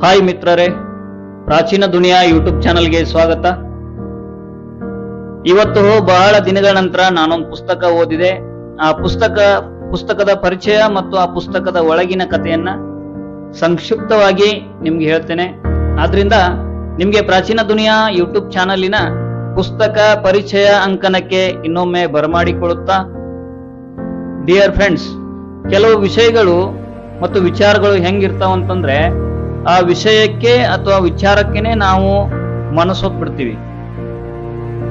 Hi ಮಿತ್ರರೇ, ಪ್ರಾಚೀನ ದುನಿಯಾ YouTube ಚಾನಲ್ಗೆ ಸ್ವಾಗತ. ಇವತ್ತು ಬಹಳ ದಿನಗಳ ನಂತರ ನಾನೊಂದು ಪುಸ್ತಕ ಓದಿದೆ. ಆ ಪುಸ್ತಕ, ಪುಸ್ತಕದ ಪರಿಚಯ ಮತ್ತು ಆ ಪುಸ್ತಕದ ಒಳಗಿನ ಕಥೆಯನ್ನ ಸಂಕ್ಷಿಪ್ತವಾಗಿ ನಿಮ್ಗೆ ಹೇಳ್ತೇನೆ. ಆದ್ರಿಂದ ನಿಮ್ಗೆ ಪ್ರಾಚೀನ ದುನಿಯಾ ಯೂಟ್ಯೂಬ್ ಚಾನಲಿನ ಪುಸ್ತಕ ಪರಿಚಯ ಅಂಕನಕ್ಕೆ ಇನ್ನೊಮ್ಮೆ ಬರಮಾಡಿಕೊಳ್ಳುತ್ತಾ, ಡಿಯರ್ ಫ್ರೆಂಡ್ಸ್, ಕೆಲವು ವಿಷಯಗಳು ಮತ್ತು ವಿಚಾರಗಳು ಹೆಂಗಿರ್ತಾವಂತಂದ್ರೆ ಆ ವಿಷಯಕ್ಕೆ ಅಥವಾ ವಿಚಾರಕ್ಕೇನೆ ನಾವು ಮನಸ್ಸೊತ್ಬಿಡ್ತೀವಿ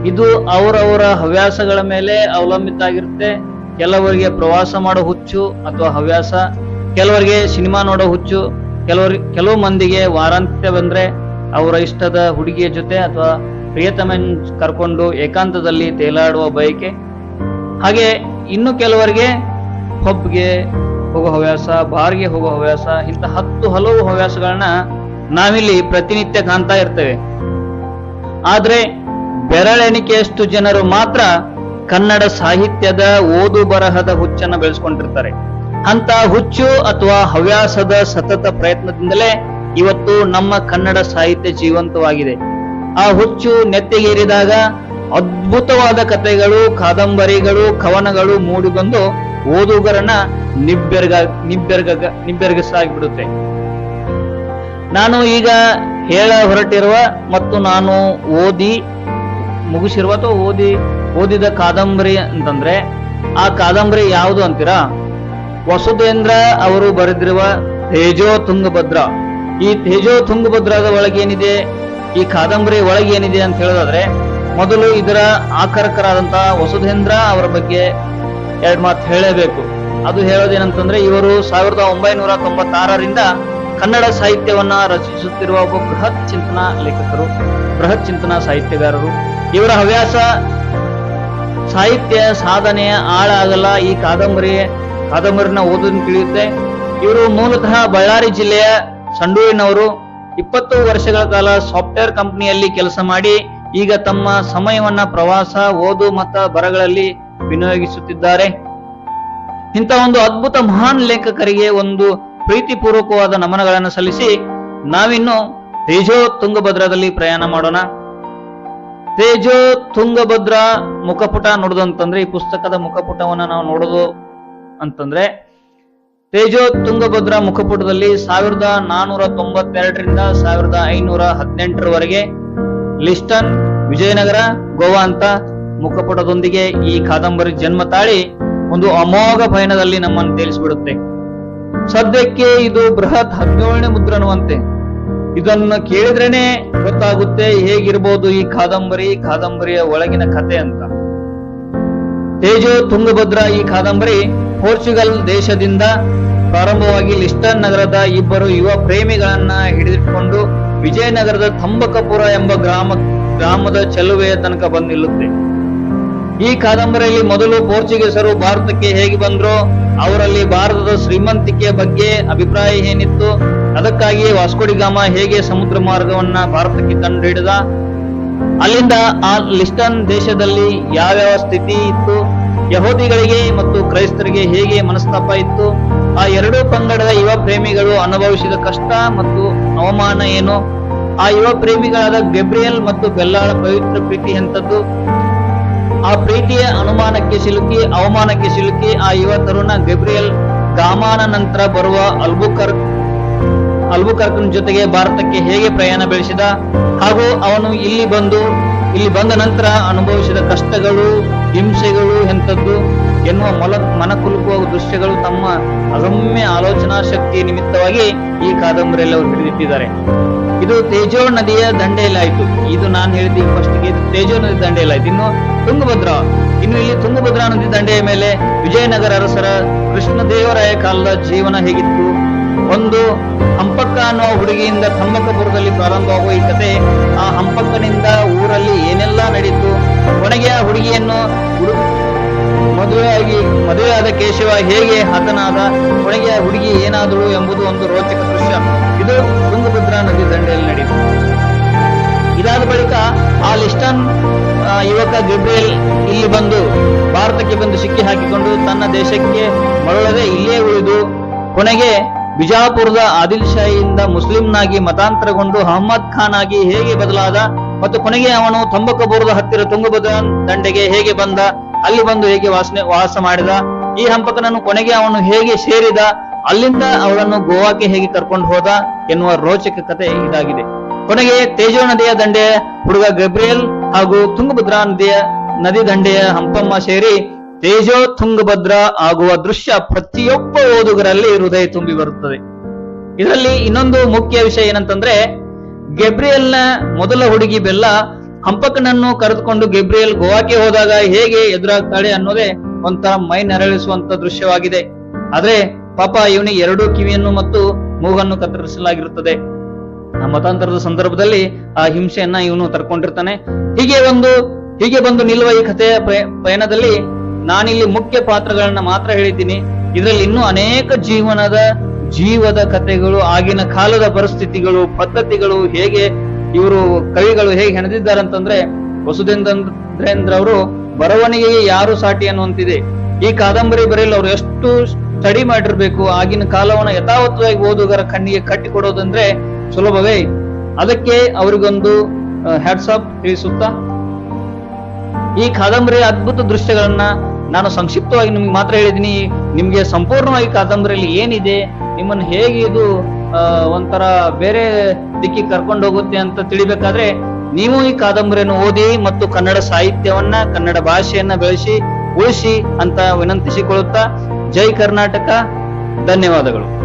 ಇದು ಅವರವರ ಹವ್ಯಾಸಗಳ ಮೇಲೆ ಅವಲಂಬಿತ ಆಗಿರುತ್ತೆ. ಕೆಲವರಿಗೆ ಪ್ರವಾಸ ಮಾಡೋ ಹುಚ್ಚು ಅಥವಾ ಹವ್ಯಾಸ, ಕೆಲವರಿಗೆ ಸಿನಿಮಾ ನೋಡೋ ಹುಚ್ಚು, ಕೆಲವರು, ಕೆಲವು ಮಂದಿಗೆ ವಾರಾಂತ್ಯ ಬಂದ್ರೆ ಅವರ ಇಷ್ಟದ ಹುಡುಗಿಯ ಜೊತೆ ಅಥವಾ ಪ್ರಿಯತಮನ್ ಕರ್ಕೊಂಡು ಏಕಾಂತದಲ್ಲಿ ತೇಲಾಡುವ ಬಯಕೆ. ಹಾಗೆ ಇನ್ನು ಕೆಲವರಿಗೆ, ಪಬ್ಗೆ ಹೋಗೋ ಹವ್ಯಾಸ, ಬಾರ್ಗೆ ಹೋಗೋ ಹವ್ಯಾಸ, ಇಂಥ ಹತ್ತು ಹಲವು ಹವ್ಯಾಸಗಳನ್ನ ನಾವಿಲ್ಲಿ ಪ್ರತಿನಿತ್ಯ ಕಾಣ್ತಾ ಇರ್ತೇವೆ. ಆದ್ರೆ ಬೆರಳೆಣಿಕೆಯಷ್ಟು ಜನರು ಮಾತ್ರ ಕನ್ನಡ ಸಾಹಿತ್ಯದ ಓದು ಬರಹದ ಹುಚ್ಚನ್ನ ಬೆಳೆಸ್ಕೊಂಡಿರ್ತಾರೆ. ಅಂತ ಹುಚ್ಚು ಅಥವಾ ಹವ್ಯಾಸದ ಸತತ ಪ್ರಯತ್ನದಿಂದಲೇ ಇವತ್ತು ನಮ್ಮ ಕನ್ನಡ ಸಾಹಿತ್ಯ ಜೀವಂತವಾಗಿದೆ. ಆ ಹುಚ್ಚು ನೆತ್ತಿಗೇರಿದಾಗ ಅದ್ಭುತವಾದ ಕಥೆಗಳು, ಕಾದಂಬರಿಗಳು, ಕವನಗಳು ಮೂಡಿಬಂದು ಓದುಗರನ್ನ ನಿಬ್ಬೆರ್ಗ ನಿಬ್ಬೆರ್ಗ, ನಿಬ್ಬೆರಗಿಸಾಗ್ಬಿಡುತ್ತೆ. ನಾನು ಈಗ ಹೇಳ ಹೊರಟಿರುವ ಮತ್ತು ನಾನು ಓದಿ ಮುಗಿಸಿರುವ ಅಥವಾ ಓದಿ, ಓದಿದ ಕಾದಂಬರಿ ಅಂತಂದ್ರೆ, ಆ ಕಾದಂಬರಿ ಯಾವುದು ಅಂತೀರಾ? ವಸುಧೇಂದ್ರ ಅವರು ಬರೆದಿರುವ ತೇಜೋ ತುಂಗಭದ್ರ. ಈ ತೇಜೋ ತುಂಗಭದ್ರದ ಏನಿದೆ ಈ ಕಾದಂಬರಿ ಏನಿದೆ ಅಂತ ಹೇಳೋದಾದ್ರೆ, ಮೊದಲು ಇದರ ಆಕರಕರಾದಂತಹ ವಸುಧೇಂದ್ರ ಅವರ ಬಗ್ಗೆ ಎರಡು ಮಾತು ಹೇಳಬೇಕು. ಅದು ಹೇಳೋದೇನಂತಂದ್ರೆ, ಇವರು ಸಾವಿರದ ಒಂಬೈನೂರ ತೊಂಬತ್ತಾರರಿಂದ ಕನ್ನಡ ಸಾಹಿತ್ಯವನ್ನ ರಚಿಸುತ್ತಿರುವ ಒಬ್ಬ ಬೃಹತ್ ಚಿಂತನ ಲೇಖಕರು, ಬೃಹತ್ ಚಿಂತನ ಸಾಹಿತ್ಯಗಾರರು. ಇವರ ಹವ್ಯಾಸ ಸಾಹಿತ್ಯ ಸಾಧನೆಯ ಆಳ ಆಗಲ್ಲ ಈ ಕಾದಂಬರಿ, ಕಾದಂಬರಿನ ಓದುದನ್ನು ತಿಳಿಯುತ್ತೆ. ಇವರು ಮೂಲತಃ ಬಳ್ಳಾರಿ ಜಿಲ್ಲೆಯ ಸಂಡೂರಿನವರು. ಇಪ್ಪತ್ತು ವರ್ಷಗಳ ಕಾಲ ಸಾಫ್ಟ್ವೇರ್ ಕಂಪನಿಯಲ್ಲಿ ಕೆಲಸ ಮಾಡಿ, ಈಗ ತಮ್ಮ ಸಮಯವನ್ನ ಪ್ರವಾಸ, ಓದು ಮತ್ತು ಬರಗಳಲ್ಲಿ ವಿನಿಯೋಗಿಸುತ್ತಿದ್ದಾರೆ. ಇಂಥ ಒಂದು ಅದ್ಭುತ ಮಹಾನ್ ಲೇಖಕರಿಗೆ ಒಂದು ಪ್ರೀತಿಪೂರ್ವಕವಾದ ನಮನಗಳನ್ನು ಸಲ್ಲಿಸಿ ನಾವಿನ್ನು ತೇಜೋ ತುಂಗಭದ್ರದಲ್ಲಿ ಪ್ರಯಾಣ ಮಾಡೋಣ. ತೇಜೋ ತುಂಗಭದ್ರ ಮುಖಪುಟ ನೋಡುದಂತಂದ್ರೆ ಈ ಪುಸ್ತಕದ ಮುಖಪುಟವನ್ನ ನಾವು ನೋಡೋದು ಅಂತಂದ್ರೆ, ತೇಜೋ ತುಂಗಭದ್ರ ಮುಖಪುಟದಲ್ಲಿ ಸಾವಿರದ ನಾನೂರ ತೊಂಬತ್ತೆರಡರಿಂದ ಸಾವಿರದ ಐನೂರ ಹದಿನೆಂಟರವರೆಗೆ ಲಿಸ್ಟನ್, ವಿಜಯನಗರ, ಗೋವಾ ಅಂತ ಮುಖಪುಟದೊಂದಿಗೆ ಈ ಕಾದಂಬರಿ ಜನ್ಮ ತಾಳಿ ಒಂದು ಅಮೋಘ ಪಯಣದಲ್ಲಿ ನಮ್ಮನ್ನು ತೇಲಿಸಿಬಿಡುತ್ತೆ. ಸದ್ಯಕ್ಕೆ ಇದು ಬೃಹತ್ ಹದಿನೇಳನೇ ಮುದ್ರಣವಂತೆ ಇದನ್ನ ಕೇಳಿದ್ರೇನೆ ಗೊತ್ತಾಗುತ್ತೆ ಹೇಗಿರ್ಬೋದು ಈ ಕಾದಂಬರಿ, ಕಾದಂಬರಿಯ ಒಳಗಿನ ಕತೆ ಅಂತ. ತೇಜೋ ತುಂಗಭದ್ರ ಈ ಕಾದಂಬರಿ ಪೋರ್ಚುಗಲ್ ದೇಶದಿಂದ ಪ್ರಾರಂಭವಾಗಿ ಲಿಸ್ಟನ್ ನಗರದ ಇಬ್ಬರು ಯುವ ಪ್ರೇಮಿಗಳನ್ನ ಹಿಡಿದಿಟ್ಕೊಂಡು ವಿಜಯನಗರದ ತಂಬಕಪುರ ಎಂಬ ಗ್ರಾಮ, ಗ್ರಾಮದ ಚೆಲುವೆಯ ತನಕ ಬಂದು ನಿಲ್ಲುತ್ತೆ. ಈ ಕಾದಂಬರಿಯಲ್ಲಿ ಮೊದಲು ಪೋರ್ಚುಗೀಸರು ಭಾರತಕ್ಕೆ ಹೇಗೆ ಬಂದ್ರು, ಅವರಲ್ಲಿ ಭಾರತದ ಶ್ರೀಮಂತಿಕೆಯ ಬಗ್ಗೆ ಅಭಿಪ್ರಾಯ ಏನಿತ್ತು ಅದಕ್ಕಾಗಿ ವಾಸ್ಕೋಡಿಗಾಮ ಹೇಗೆ ಸಮುದ್ರ ಮಾರ್ಗವನ್ನ ಭಾರತಕ್ಕೆ ಕಂಡುಹಿಡಿದ, ಅಲ್ಲಿಂದ ಆ ಲಿಸ್ಟನ್ ದೇಶದಲ್ಲಿ ಯಾವ್ಯಾವ ಸ್ಥಿತಿ ಇತ್ತು, ಯಹೂದಿಗಳಿಗೆ ಮತ್ತು ಕ್ರೈಸ್ತರಿಗೆ ಹೇಗೆ ಮನಸ್ತಾಪ ಇತ್ತು, ಆ ಎರಡೂ ಪಂಗಡದ ಯುವ ಪ್ರೇಮಿಗಳು ಅನುಭವಿಸಿದ ಕಷ್ಟ ಮತ್ತು ಅವಮಾನ ಏನು, ಆ ಯುವ ಪ್ರೇಮಿಗಳಾದ ಗೆಬ್ರಿಯಲ್ ಮತ್ತು ಬೆಲ್ಲಾಳ ಪವಿತ್ರ ಪ್ರೀತಿ ಎಂಥದ್ದು ಆ ಪ್ರೀತಿಯ ಅನುಮಾನಕ್ಕೆ ಸಿಲುಕಿ, ಅವಮಾನಕ್ಕೆ ಸಿಲುಕಿ ಆ ಯುವ ತರುಣ ಗೆಬ್ರಿಯಲ್ ಗಾಮಾನ ನಂತರ ಬರುವ ಅಲ್ಬುಕರ್ ಅಲ್ಬುಕರ್ಕನ್ ಜೊತೆಗೆ ಭಾರತಕ್ಕೆ ಹೇಗೆ ಪ್ರಯಾಣ ಬೆಳೆಸಿದ ಹಾಗೂ ಅವನು ಇಲ್ಲಿ ಬಂದು, ಇಲ್ಲಿ ಬಂದ ನಂತರ ಅನುಭವಿಸಿದ ಕಷ್ಟಗಳು, ಹಿಂಸೆಗಳು ಎಂಥದ್ದು ಎನ್ನುವ ಮೊಲ ಮನಕುಲುಕುವ ದೃಶ್ಯಗಳು ತಮ್ಮ ಅಗಮ್ಯ ಆಲೋಚನಾ ಶಕ್ತಿ ನಿಮಿತ್ತವಾಗಿ ಈ ಕಾದಂಬರಿಯಲ್ಲಿ ಅವರು ಹಿಡಿದಿಟ್ಟಿದ್ದಾರೆ ಇದು ತೇಜೋ ನದಿಯ ದಂಡೆಯಲ್ಲಾಯ್ತು. ಇದು ನಾನು ಹೇಳಿದ್ದು ಫಸ್ಟ್ಗೆ ತೇಜೋ ನದಿ ದಂಡೆಯಲ್ಲಾಯ್ತು. ಇನ್ನು ತುಂಗಭದ್ರ. ಇನ್ನು ಇಲ್ಲಿ ತುಂಗಭದ್ರಾ ನದಿ ದಂಡೆಯ ಮೇಲೆ ವಿಜಯನಗರ ಅರಸರ ಕೃಷ್ಣದೇವರಾಯ ಕಾಲದ ಜೀವನ ಹೇಗಿತ್ತು? ಒಂದು ಹಂಪಕ್ಕ ಅನ್ನೋ ಹುಡುಗಿಯಿಂದ ತಂಬಕಪುರದಲ್ಲಿ ಪ್ರಾರಂಭವಾಗುವ ಈ ಕತೆ, ಆ ಹಂಪಕ್ಕನಿಂದ ಊರಲ್ಲಿ ಏನೆಲ್ಲ ನಡೀತು? ಕೊನೆಗೆ ಆ ಹುಡುಗಿಯನ್ನು ಹುಡು ಮದುವೆಯಾಗಿ ಮದುವೆಯಾದ ಕೇಶವ ಹೇಗೆ ಹತನಾದ ಕೊನೆಗೆ ಹುಡುಗಿ ಏನಾದರೂ ಎಂಬುದು ಒಂದು ರೋಚಕ ದೃಶ್ಯ. ಇದು ತುಂಗಭದ್ರಾ ನದಿ ದಂಡೆಯಲ್ಲಿ ನಡೆಯಿತು. ಇದಾದ ಬಳಿಕ ಆ ಲಿಸ್ಟನ್ ಯುವಕ ಗಬ್ರಿಯಲ್ ಇಲ್ಲಿ ಬಂದು ಭಾರತಕ್ಕೆ ಬಂದು ಸಿಕ್ಕಿ ಹಾಕಿಕೊಂಡು ತನ್ನ ದೇಶಕ್ಕೆ ಮರಳದೆ ಇಲ್ಲೇ ಉಳಿದು ಕೊನೆಗೆ ಬಿಜಾಪುರದ ಆದಿಲ್ ಶಾಹಿಯಿಂದ ಮುಸ್ಲಿಂನಾಗಿ ಮತಾಂತರಗೊಂಡು ಅಹಮ್ಮದ್ ಖಾನ್ ಆಗಿ ಹೇಗೆ ಬದಲಾದ ಮತ್ತು ಕೊನೆಗೆ ಅವನು ತಂಬಕಪುರದ ಹತ್ತಿರ ತುಂಗಭದ್ರಾ ದಂಡೆಗೆ ಹೇಗೆ ಬಂದ ಅಲ್ಲಿ ಬಂದು ಹೇಗೆ ವಾಸನೆ ವಾಸ ಮಾಡಿದ, ಈ ಹಂಪಕನನ್ನು ಕೊನೆಗೆ ಅವನು ಹೇಗೆ ಸೇರಿದ, ಅಲ್ಲಿಂದ ಅವಳನ್ನು ಗೋವಾಕ್ಕೆ ಹೇಗೆ ಕರ್ಕೊಂಡು ಹೋದ ಎನ್ನುವ ರೋಚಕ ಕಥೆ ಇದಾಗಿದೆ. ಕೊನೆಗೆ ತೇಜೋ ನದಿಯ ದಂಡೆಯ ಹುಡುಗ ಗಬ್ರಿಯಲ್ ಹಾಗೂ ತುಂಗಭದ್ರಾ ನದಿಯ ನದಿ ದಂಡೆಯ ಹಂಪಮ್ಮ ಸೇರಿ ತೇಜೋ ತುಂಗಭದ್ರ ಆಗುವ ದೃಶ್ಯ ಪ್ರತಿಯೊಬ್ಬ ಓದುಗರಲ್ಲಿ ಹೃದಯ ತುಂಬಿ ಬರುತ್ತದೆ. ಇದರಲ್ಲಿ ಇನ್ನೊಂದು ಮುಖ್ಯ ವಿಷಯ ಏನಂತಂದ್ರೆ, ಗೆಬ್ರಿಯಲ್ನ ಮೊದಲ ಹುಡುಗಿ ಬೆಲ್ಲ ಹಂಪಕನನ್ನು ಕರೆದುಕೊಂಡು ಗೆಬ್ರಿಯಲ್ ಗೋವಾಕ್ಕೆ ಹೋದಾಗ ಹೇಗೆ ಎದುರಾಗ್ತಾಳೆ ಅನ್ನೋದೇ ಒಂಥರ ಮೈ ನೆರಳಿಸುವಂತ ದೃಶ್ಯವಾಗಿದೆ. ಆದ್ರೆ ಪಾಪ ಇವನಿಗೆ ಎರಡೂ ಕಿವಿಯನ್ನು ಮತ್ತು ಮೂಗನ್ನು ಕತ್ತರಿಸಲಾಗಿರುತ್ತದೆ. ಆ ಮತಾಂತರದ ಸಂದರ್ಭದಲ್ಲಿ ಆ ಹಿಂಸೆಯನ್ನ ಇವನು ತರ್ಕೊಂಡಿರ್ತಾನೆ ಹೀಗೆ ಒಂದು, ಹೀಗೆ ಬಂದು ನಿಲ್ಲುವ ಈ ಕಥೆಯ ಪಯ- ಪಯಣದಲ್ಲಿ ನಾನಿಲ್ಲಿ ಮುಖ್ಯ ಪಾತ್ರಗಳನ್ನ ಮಾತ್ರ ಹೇಳಿದ್ದೀನಿ. ಇದರಲ್ಲಿ ಇನ್ನೂ ಅನೇಕ ಜೀವನದ, ಜೀವದ ಕಥೆಗಳು, ಆಗಿನ ಕಾಲದ ಪರಿಸ್ಥಿತಿಗಳು, ಪದ್ಧತಿಗಳು ಹೇಗೆ ಇವರು ಕವಿಗಳು ಹೇಗೆ ಹೆಣೆದಿದ್ದಾರೆ ಅಂತಂದ್ರೆ ವಸುಧೇಂದ್ರೇಂದ್ರ ಅವರು, ಬರವಣಿಗೆಗೆ ಯಾರು ಸಾಟಿ ಅನ್ನುವಂತಿದೆ. ಈ ಕಾದಂಬರಿ ಬರೆಯಲು ಅವರು ಎಷ್ಟು ಸ್ಟಡಿ ಮಾಡಿರ್ಬೇಕು, ಆಗಿನ ಕಾಲವನ್ನ ಯಥಾವತ್ತವಾಗಿ ಓದುಗರ ಕಣ್ಣಿಗೆ ಕಟ್ಟಿಕೊಡೋದಂದ್ರೆ ಸುಲಭವೇ? ಅದಕ್ಕೆ ಅವರಿಗೊಂದು ಹ್ಯಾಟ್ಸಾಪ್ ತಿಳಿಸುತ್ತ, ಈ ಕಾದಂಬರಿಯ ಅದ್ಭುತ ದೃಶ್ಯಗಳನ್ನ ನಾನು ಸಂಕ್ಷಿಪ್ತವಾಗಿ ನಿಮ್ಗೆ ಮಾತ್ರ ಹೇಳಿದ್ದೀನಿ ನಿಮ್ಗೆ ಸಂಪೂರ್ಣವಾಗಿ ಕಾದಂಬರಿಯಲ್ಲಿ ಏನಿದೆ, ನಿಮ್ಮನ್ನು ಹೇಗೆ ಇದು ಒಂಥರ ಬೇರೆ ದಿಕ್ಕಿಗೆ ಕರ್ಕೊಂಡು ಹೋಗುತ್ತೆ ಅಂತ ತಿಳಿಬೇಕಾದ್ರೆ ನೀವು ಈ ಕಾದಂಬರಿಯನ್ನು ಓದಿ ಮತ್ತು ಕನ್ನಡ ಸಾಹಿತ್ಯವನ್ನ, ಕನ್ನಡ ಭಾಷೆಯನ್ನ ಬೆಳೆಸಿ, ಉಳಿಸಿ ಅಂತ ವಿನಂತಿಸಿಕೊಳ್ಳುತ್ತಾ ಜೈ ಕರ್ನಾಟಕ. ಧನ್ಯವಾದಗಳು.